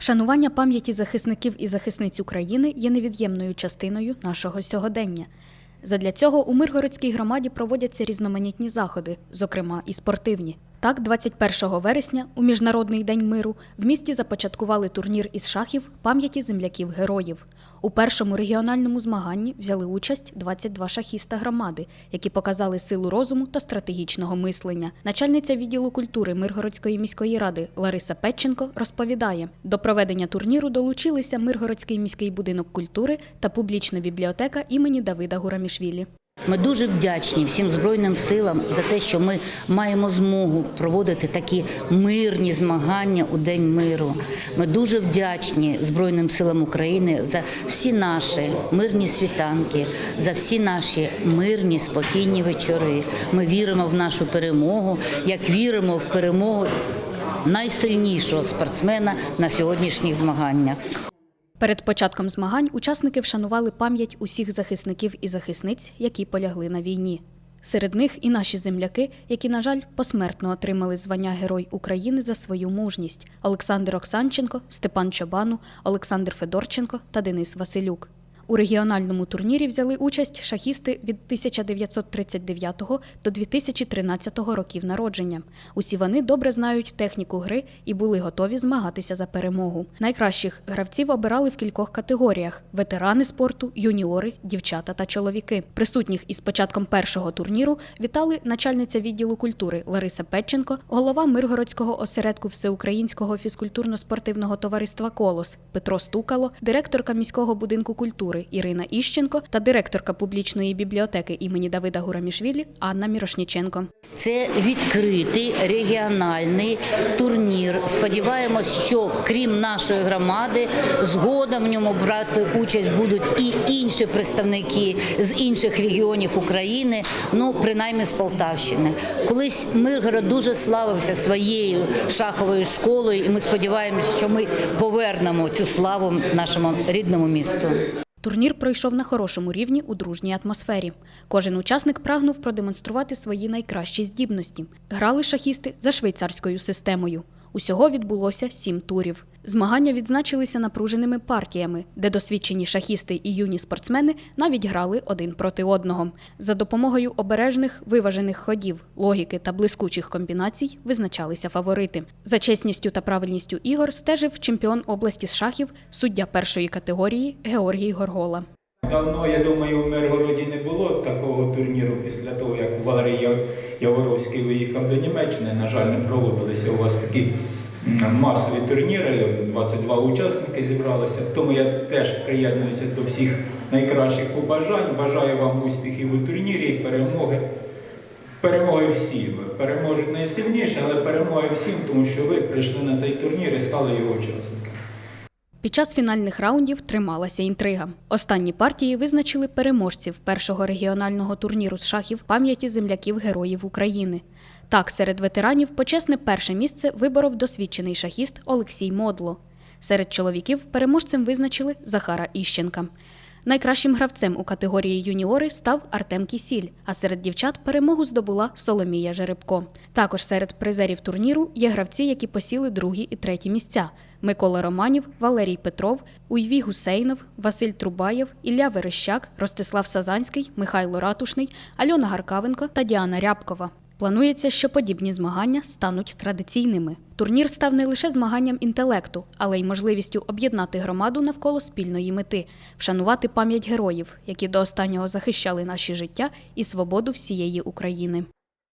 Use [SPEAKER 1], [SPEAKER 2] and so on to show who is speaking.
[SPEAKER 1] Вшанування пам'яті захисників і захисниць України є невід'ємною частиною нашого сьогодення. Задля цього у Миргородській громаді проводяться різноманітні заходи, зокрема і спортивні. Так, 21 вересня, у Міжнародний день миру, в місті започаткували турнір із шахів пам'яті земляків-героїв. У першому регіональному змаганні взяли участь 22 шахіста громади, які показали силу розуму та стратегічного мислення. Начальниця відділу культури Миргородської міської ради Лариса Петченко розповідає: до проведення турніру долучилися Миргородський міський будинок культури та публічна бібліотека імені Давида Гурамішвілі.
[SPEAKER 2] Ми дуже вдячні всім збройним силам за те, що ми маємо змогу проводити такі мирні змагання у День миру. Ми дуже вдячні Збройним силам України за всі наші мирні світанки, за всі наші мирні спокійні вечори. Ми віримо в нашу перемогу, як віримо в перемогу найсильнішого спортсмена на сьогоднішніх змаганнях.
[SPEAKER 1] Перед початком змагань учасники вшанували пам'ять усіх захисників і захисниць, які полягли на війні. Серед них і наші земляки, які, на жаль, посмертно отримали звання Герой України за свою мужність: Олександр Оксанченко, Степан Чобану, Олександр Федорченко та Денис Василюк. У регіональному турнірі взяли участь шахісти від 1939 до 2013 років народження. Усі вони добре знають техніку гри і були готові змагатися за перемогу. Найкращих гравців обирали в кількох категоріях: ветерани спорту, юніори, дівчата та чоловіки. Присутніх із початком першого турніру вітали начальниця відділу культури Лариса Петченко, голова Миргородського осередку Всеукраїнського фізкультурно-спортивного товариства Колос Петро Стукало, директорка міського будинку культури Ірина Іщенко та директорка публічної бібліотеки імені Давида Гурамішвілі Анна Мірошніченко.
[SPEAKER 2] Це відкритий регіональний турнір. Сподіваємось, що крім нашої громади, згодом в ньому брати участь будуть і інші представники з інших регіонів України, ну принаймні з Полтавщини. Колись Миргород дуже славився своєю шаховою школою, і ми сподіваємося, що ми повернемо цю славу нашому рідному місту.
[SPEAKER 1] Турнір пройшов на хорошому рівні у дружній атмосфері. Кожен учасник прагнув продемонструвати свої найкращі здібності. Грали шахісти за швейцарською системою. Усього відбулося сім турів. Змагання відзначилися напруженими партіями, де досвідчені шахісти і юні спортсмени навіть грали один проти одного. За допомогою обережних виважених ходів, логіки та блискучих комбінацій визначалися фаворити. За чесністю та правильністю ігор стежив чемпіон області з шахів, суддя першої категорії Георгій Горгола.
[SPEAKER 3] Давно, я думаю, в Миргороді не було такого турніру після того, як Валерій Яворовський виїхав до Німеччини. На жаль, не проводилися у вас такі масові турніри, 22 учасники зібралися. Тому я теж приєднуюся до всіх найкращих побажань. Бажаю вам успіхів у турнірі і перемоги. Перемоги всім. Переможуть найсильніші, але перемоги всім, тому що ви прийшли на цей турнір і стали його учасниками.
[SPEAKER 1] Під час фінальних раундів трималася інтрига. Останні партії визначили переможців першого регіонального турніру з шахів пам'яті земляків героїв України. Так, серед ветеранів почесне перше місце виборов досвідчений шахіст Олексій Модло. Серед чоловіків переможцем визначили Захара Іщенка. Найкращим гравцем у категорії юніори став Артем Кісіль, а серед дівчат перемогу здобула Соломія Жеребко. Також серед призерів турніру є гравці, які посіли другі і треті місця: Микола Романів, Валерій Петров, Уйвій Гусейнов, Василь Трубаєв, Ілля Верещак, Ростислав Сазанський, Михайло Ратушний, Альона Гаркавенко та Діана Рябкова. Планується, що подібні змагання стануть традиційними. Турнір став не лише змаганням інтелекту, але й можливістю об'єднати громаду навколо спільної мети, вшанувати пам'ять героїв, які до останнього захищали наші життя і свободу всієї України.